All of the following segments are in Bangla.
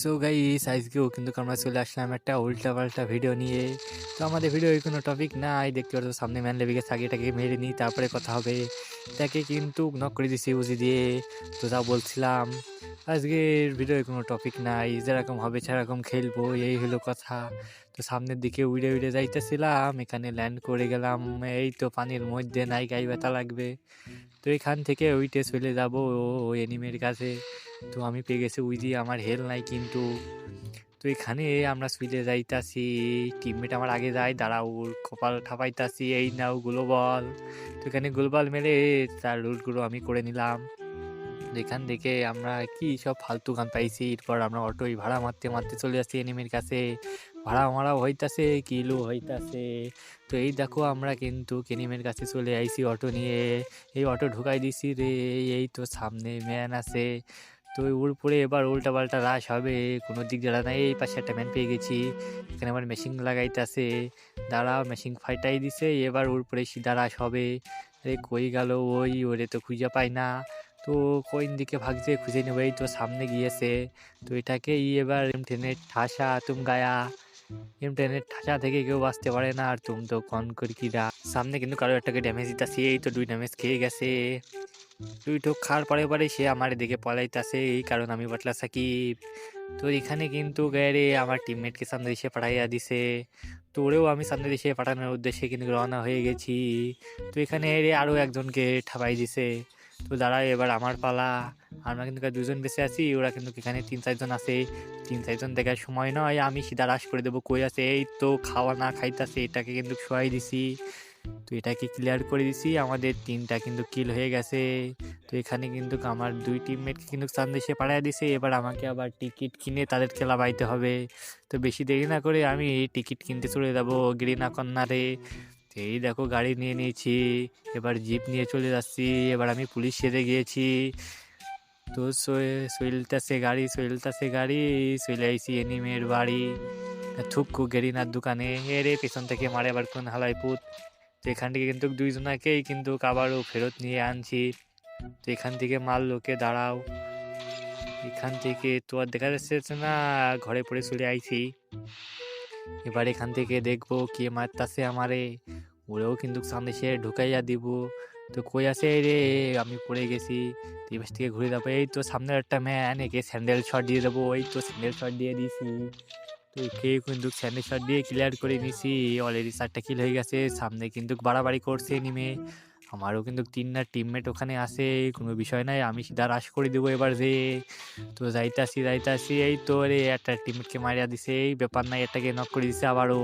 সো গাইস আজকেও কিন্তু আমরা চলে আসলাম একটা উল্টা পাল্টা ভিডিও নিয়ে। তো আমাদের ভিডিওর কোনো টপিক নাই, দেখতে পাচ্ছ সামনে ম্যান লেবিকে থাকে এটাকে মেরে নিই, তারপরে কথা হবে। তাকে কিন্তু নক করে দিছি উজি দিয়ে। তো যা বলছিলাম, আজকের ভিডিওর কোনো টপিক নাই, যেরকম হবে সেরকম খেলব, এই হলো কথা। তো সামনের দিকে উড়ে উড়ে যাইতেছিলাম, এখানে ল্যান্ড করে গেলাম, এই তো পানির মধ্যে নাই, গাই ব্যথা লাগবে। তো এখান থেকে উইটে চলে যাব, ও এনিমের কাছে। তো আমি পেয়ে গেছি উইজি আমার হেল নাই কিন্তু। তো এখানে আমরা সুইলে যাইতাছি টিমমেট আমার আগে যায়, দাঁড়াও, কপাল ঠাপাইতাছি, এই নাও গুলো বল তো এখানে গোলবল মেরে তার রুটগুলো আমি করে নিলাম। এখান থেকে আমরা কি সব ফালতু গান পাইছি, এরপর আমরা অটোই ভাড়া মারতে মারতে চলে যাচ্ছি এনিমির কাছে। ভাড়া মারাও হইতাছে কিলো হইতাছে। তো এই দেখো আমরা কিন্তু কেনিমের কাছে চলে আইছি অটো নিয়ে। এই অটো ঢুকাই দিছি রে, এই তো সামনে ম্যান আছে। তো ওই ওর উপরে এবার উল্টা পাল্টা রাশ হবে, কোনো দিক জ্বালা নাই, এই পাশে একটা ম্যান পেয়ে গেছি। এখানে আবার মেশিন লাগাইতেছে। দাঁড়াও মেশিন ফাইটাই দিছে, এবার ওর উপরে সিধা রাশ হবে। আরে কই গেল ওই, ওরে তো খুঁজে পাই না। তো কোন দিকে ভাগছে খুঁজে নেব? এই তো সামনে গিয়েছে। তো এটাকে এবার এম টেনের ঠাসা, তুম গায়া। এম ট্রেনের ঠাসা থেকে কেউ বাঁচতে পারে না, আর তুম তো কন করি কিরা সামনে কিন্তু কারও একটাকে ড্যামেজ দিতেছে, এই তো দুই ড্যামেজ খেয়ে গেছে। দুই খাওয়ার পরে পরে সে আমার দিকে পলাইতাছে, এই কারণ আমি বাটলা সাকিব। তো এখানে কিন্তু গ্যারে আমার টিমমেটকে সামনে দেশে পাঠাইয়া দিছে। তো ওরেও আমি সামনে দেশে পাঠানোর উদ্দেশ্যে কিন্তু রওনা হয়ে গেছি। তো এখানে এরে আরও একজনকে ঠাপাই দিছে। তো দাঁড়ায় এবার আমার পালা। আমরা কিন্তু দুজন বেঁচে আছি, ওরা কিন্তু এখানে তিন চারজন আছে। তিন চারজন দেখার সময় নয়, আমি সিধা রাশ করে দেবো, কই আছে? এই তো খাওয়া না খাইতাছে, এটাকে কিন্তু শোয়াই দিছি। তো এটাকে ক্লিয়ার করে দিছি, আমাদের তিনটা কিন্তু কিল হয়ে গেছে। তো এখানে কিন্তু আমার দুই টিমমেটকে কিন্তু সন্দেশে পাঠিয়ে দিছে, এবার আমাকে আবার টিকিট কিনে তাদের খেলা বাইতে হবে। তো বেশি দেরি না করে আমি টিকিট কিনতে চলে যাব গিরিনা কন্যারে এই দেখো, গাড়ি নিয়ে নিয়েছি, এবার জিপ নিয়ে চলে যাচ্ছি, এবার আমি পুলিশ সেরে গিয়েছি। তো সইলতাছে গাড়ি সইলতাছে গাড়ি, চলে আইছি এনিমের বাড়ি। থুকু গেরিনার দোকানে, এরে পেছন থেকে মারে আবার কোন হালাই পুত। তো এখান থেকে কিন্তু দুইজনাকেই কিন্তু আবারও ফেরত নিয়ে আনছি। তো এখান থেকে মাল লোকে দাঁড়াও। এখান থেকে তো আর দেখা যাচ্ছে না, ঘরে পড়ে চলে আইছি। এবার এখান থেকে দেখব কে মারতাছে আমারে। ওরেও কিন্তু সামনে সে ঢুকাইয়া দিব। তো কই আছে রে? আমি পড়ে গেছি। এবার থেকে ঘুরে যাব এই তো সামনের একটা ম্যান একে স্যান্ডেল শট দিয়ে দেবো। এই তো স্যান্ডেল শট দিয়ে দিয়েছি তো কে কিন্তু স্যান্ডেল শট দিয়ে ক্লিয়ার করে নিছি। অলরেডি চারটা কিল হয়ে গেছে, সামনে কিন্তু বাড়াবাড়ি করছে নিমে আমারও কিন্তু তিনটা টিমমেট ওখানে আছে, কোনো বিষয় নাই, আমি সিধা রাশ করে দেবো এবার যে। তো যাইতাছি যাইতাছি, এই তো রে, একটা টিমমেটকে মারিয়া দিছে, এই ব্যাপার নাই এটাকে নক করে দিছে আবারও।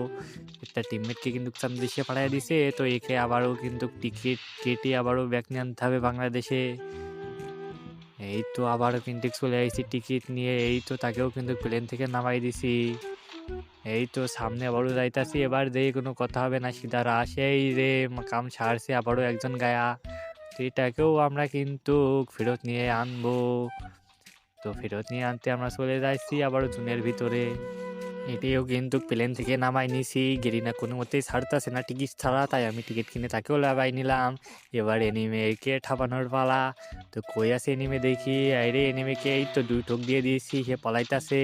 একটা টিমমেটকে কিন্তু সামনে দেশে পাঠাইয়া দিছে, তো একে আবারও কিন্তু টিকিট কেটে আবারও ব্যাক নিয়ে আনতে হবে বাংলাদেশে। এই তো আবারও কিন্তু চলে আইছি টিকিট নিয়ে, এই তো তাকেও কিন্তু প্লেন থেকে নামাই দিছি। এই তো সামনে আবারও যাইতাছি, এবার যে কোনো কথা হবে না, সিধা রাস, এই রে, কাম ছাড়ছে আবারও একজন গায়া। সেটাকেও আমরা কিন্তু ফেরত নিয়ে আনব। তো ফেরত নিয়ে আনতে আমরা চলে যাইছি আবারও জুনের ভিতরে। এটিও কিন্তু প্লেন থেকে নামাই নিছি। গেরিনা কোনো মতেই ছাড়তেছে না টিকিট ছাড়া, তাই আমি টিকিট কিনে তাকেও লাভাই নিলাম। এবার এনিমেকে ঠাপানোর পালা। তো কই আছে এনিমে দেখি? আরে এনিমেকে এই তো দুই ঠোক দিয়ে দিয়েছি, সে পলাইতাছে।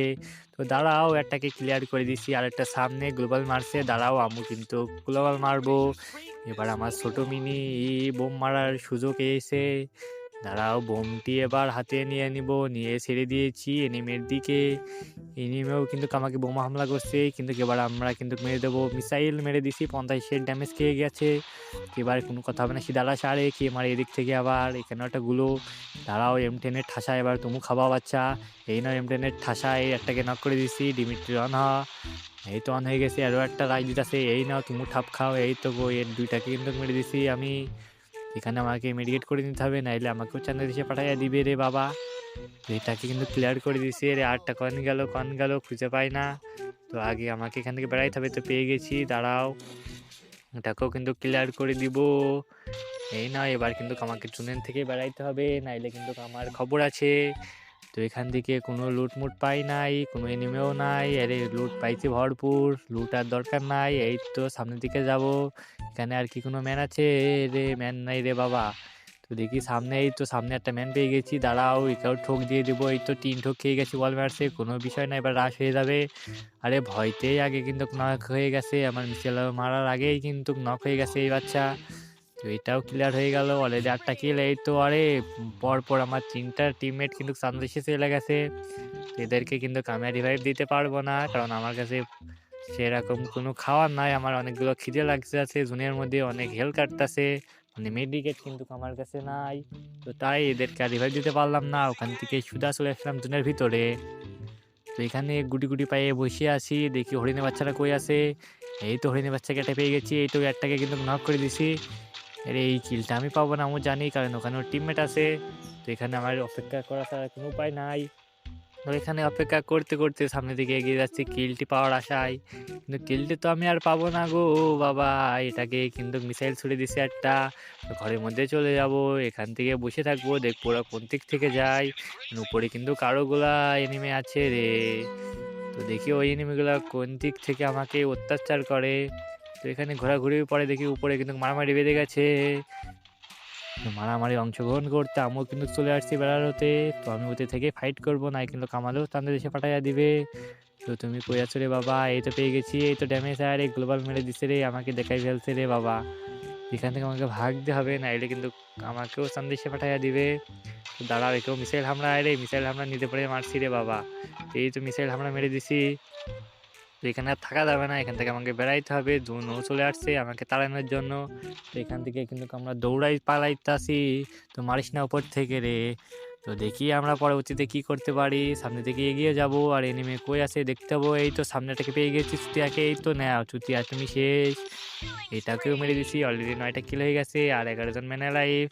তো দাঁড়াও, একটাকে ক্লিয়ার করে দিছি আর একটা সামনে গ্লোবাল মারছে। দাঁড়াও আমি কিন্তু গ্লোবাল মারবো। এবার আমার ছোট মিনি বোম মারার সুযোগ এসে দাঁড়াও, বোমটি এবার হাতে নিয়ে নিব। নিয়ে ছেড়ে দিয়েছি এনিমের দিকে। এনিমেও কিন্তু আমাকে বোমা হামলা করছে, কিন্তু এবার আমরা কিন্তু মেরে দেবো। মিসাইল মেরে দিছি, পঞ্চাশের ড্যামেজ খেয়ে গেছে। এবার কোনো কথা হবে না সিদালা সারে, কে মারে এদিক থেকে আবার? এখানে একটা গুলো। দাঁড়াও এম টেনের ঠাসা এবার তুমি খাবা বাচ্চা। এই নয় এম টেনের ঠাসা এই একটাকে নক করে দিছি ডিমিট্রি অন হ এই তো অন হয়ে গেছে আরও একটা রাইজ দিতেছে। এই নাও, তুমি ঠাপ খাও। এই তো গো, এর দুইটাকে কিন্তু মেরে দিছি আমি। এখানে আমাকে মেডিকেট করে নিতে হবে, নাইলে আমাকেও চান্দা দেশে পাঠাইয়া দিবে রে বাবা। এটাকে কিন্তু ক্লিয়ার করে দিয়েছে রে আটটা কন গেল কন গেল, খুঁজে পাই না। তো আগে আমাকে এখান থেকে বেড়াইতে হবে, তো পেয়ে গেছি, দাঁড়াও। এটাকেও কিন্তু ক্লিয়ার করে দিব। এই না, এবার কিন্তু আমাকে চুনেন থেকে বেড়াইতে হবে, নাইলে কিন্তু আমার খবর আছে। তো এখান থেকে কোনো লুটমুট পাই নাই, কোনো এনিমেও নাই, আরে লুট পাইছি ভরপুর লুট আর দরকার নাই, এই তো সামনের দিকে যাব। এখানে আর কি কোনো ম্যান আছে? রে ম্যান নাই রে বাবা। তো দেখি সামনে, এই তো সামনে একটা ম্যান পেয়ে গেছি, দাঁড়াও একেও ঠোক দিয়ে দেবো, এই তো তিন ঠোক খেয়ে গেছি বল মারছে, কোনো বিষয় না এবার রাশ হয়ে যাবে। আরে ভয়তেই আগে কিন্তু নক হয়ে গেছে, আমার মিসেল মারার আগেই কিন্তু নক হয়ে গেছে, এই বাচ্চা। তো এটাও ক্লিয়ার হয়ে গেল। অলরেডি আটটা কিল এই তো, আরে পর পর আমার তিনটা টিমমেট কিন্তু সামদেশে চলে গেছে। এদেরকে কিন্তু আমি রিভাইভ দিতে পারব না, কারণ আমার কাছে সেরকম কোনো খাওয়ার নাই। আমার অনেকগুলো খিদে লাগছে আছে, জুনের মধ্যে অনেক হেল কাটতেছে মানে মেডিকেট কিন্তু আমার কাছে নাই। তো তাই এদেরকে আর রিভাইভ দিতে পারলাম না, ওখান থেকে সুদা চলে আসলাম জুনের ভিতরে। তো এখানে গুটি গুটি পায়ে বসে আছি, দেখি হরিণের বাচ্চারা কই আছে। এই তো হরিণের বাচ্চাকে একটা পেয়ে গেছি, এই তো একটাকে কিন্তু নক করে দিছি। আরে এই কিলটা আমি পাবো না আমি জানি, কারণ ওখানে ওর টিমমেট আছে। তো এখানে আমার অপেক্ষা করা ছাড়া কোনো উপায় নাই। তো এখানে অপেক্ষা করতে করতে সামনের দিকে এগিয়ে যাচ্ছি, কিলটি পাওয়ার আশায়। কিন্তু কিলটি তো আমি আর পাবো না গো, বাবা, এটাকে কিন্তু মিসাইল ছুড়ে দিছে একটা। ঘরের মধ্যে চলে যাব, এখান থেকে বসে থাকব, দেখব ওরা কোন দিক থেকে যায়। উপরে কিন্তু কারোগুলা এনিমে আছে রে। তো দেখি ওই এনিমিগুলা কোন দিক থেকে আমাকে অত্যাচার করে। তো এখানে ঘোরাঘুরির পরে দেখি উপরে কিন্তু মারামারি বেঁধে গেছে। মারামারি অংশগ্রহণ করতে আমিও কিন্তু চলে আসছি বেড়াতে তো আমি ওতে থেকে ফাইট করব না কিন্তু কামালেও তাদের দেশে পাঠাইয়া দিবে। তো তুমি কই আছো রে বাবা? এই তো পেয়ে গেছি, এই তো ড্যামেজ আর এই গ্লোবাল মেরে দিছে রে, আমাকে দেখাই ফেলছে রে বাবা। এখান থেকে আমাকে ভাগতে হবে না এলে কিন্তু আমাকেও সন্দেশে পাঠাইয়া দিবে। দাঁড়াও, একেও মিসাইল হামলা রে মিসাইল হামলা নিতে পারে মারছি রে বাবা। এই তো মিসাইল হামলা মেরে দিছি। তো এখানে আর থাকা যাবে না। এখান থেকে আমাকে বেড়াইতে হবে। জুনও চলে আসছে আমাকে তাড়ানোর জন্য। তো এখান থেকে কিন্তু আমরা দৌড়াই পালাইতাছি। তো মারিস না উপর থেকে রে। তো দেখি আমরা পরবর্তীতে কি করতে পারি। সামনে থেকে এগিয়ে যাব। আর এনিমে কই আছে দেখতে হব। এই তো সামনেটাকে পেয়ে গেছি চুতিয়াকে। এই তো নেও, চুতিয়া তুমি শেষ। এটাকেও মেরে দিছি। অলরেডি নয়টা কিল হয়ে গেছে আর এগারো জন ম্যানে লাইফ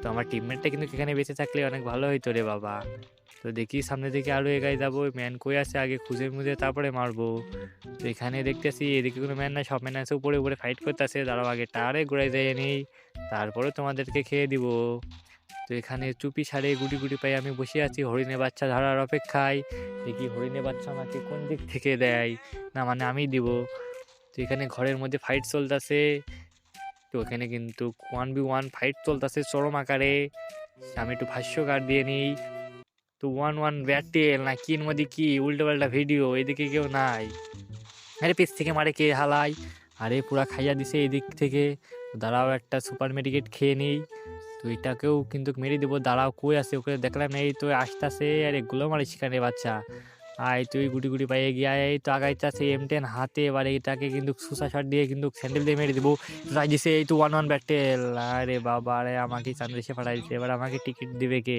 তো আমার টিমমেটটা কিন্তু এখানে বেঁচে থাকলে অনেক ভালো হইতো রে বাবা। তো দেখি সামনে দিকে আরও এগাই যাব। ম্যান কই আছে? আগে খুঁজে মুজে তারপরে মারবো। তো এখানে দেখতেছি, এদিকে কোনো ম্যান নাই, সব ম্যান আছে। উপরে উপরে ফাইট করতেছে। দাঁড়াও, আগে টারে ঘুরাই যায় নেই তারপরে তোমাদেরকে খেয়ে দিব। তো এখানে চুপি সারে গুটি গুটি পাই আমি বসে আছি হরিণের বাচ্চা ধরার অপেক্ষায়। দেখি হরিণের বাচ্চা আমাকে কোন দিক থেকে দেয়? না মানে আমি দিব। তো এখানে ঘরের মধ্যে ফাইট চলতেছে। তো এখানে কিন্তু ওয়ান বি ওয়ান ফাইট চলতেছে চরম আকারে। আমি একটু ভাষ্যকার দিয়ে নিই। তো ওয়ান ওয়ান ব্যাটেল না কির মধ্যে কি উল্টো পাল্টা ভিডিও এদিকে কেউ নাই। আরে পেছ থেকে মারে কে হালাই? আরে পুরা খাইয়া দিছে এই দিক থেকে। দাঁড়াও একটা সুপার মেডিকেট খেয়ে নিই। তো এটাকেও কিন্তু মেরে দেবো। দাঁড়াও কই আছে? ওকে দেখলাম এই তো আসতেছে। আরে গুলো মারে সেখানে বাচ্চা? আয় তুই গুটি গুটি পাইয়ে গিয়ে আয়। এই তো আগাইতেছে এম টেন হাতে। এবার এটাকে কিন্তু সুসা শট দিয়ে কিন্তু স্যান্ডেল দিয়ে মেরে দেবো। রাজিছে এই তো ওয়ান ওয়ান ব্যাটেল আরে বাবা আরে আমাকে চান্দেশে পাঠাইছে এবার আমাকে টিকিট দেবে কে?